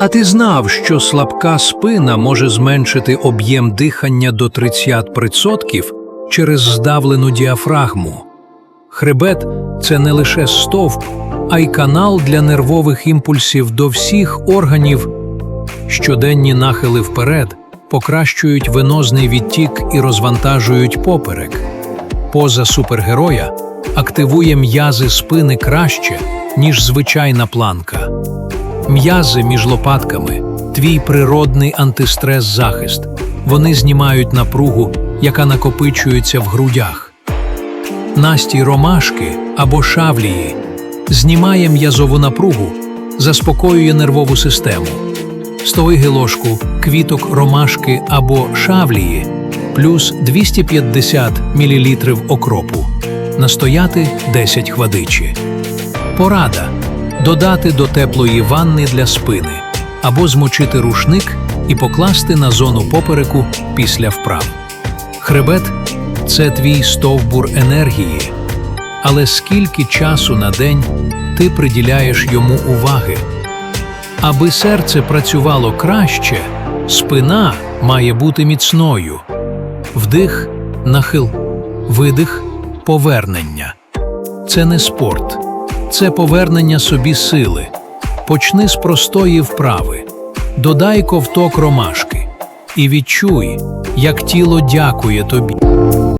А ти знав, що слабка спина може зменшити об'єм дихання до 30% через здавлену діафрагму? Хребет це не лише стовп, а й канал для нервових імпульсів до всіх органів. Щоденні нахили вперед покращують венозний відтік і розвантажують поперек. Поза супергероя активує м'язи спини краще, ніж звичайна планка. М'язи між лопатками твій природний антистрес-захист. Вони знімають напругу, яка накопичується в грудях. Настій ромашки або шавлії знімає м'язову напругу, заспокоює нервову систему. Стойги ложку квіток ромашки або шавлії плюс 250 мл окропу. Настояти 10 хвадичі. Порада додати до теплої ванни для спини або змочити рушник і покласти на зону попереку після вправ. Хребет це твій стовбур енергії. Але скільки часу на день ти приділяєш йому уваги? Аби серце працювало краще, спина має бути міцною. Вдих, нахил, видих, повернення. Це не спорт, це повернення собі сили. Почни з простої вправи, додай ковток ромашки і відчуй, як тіло дякує тобі.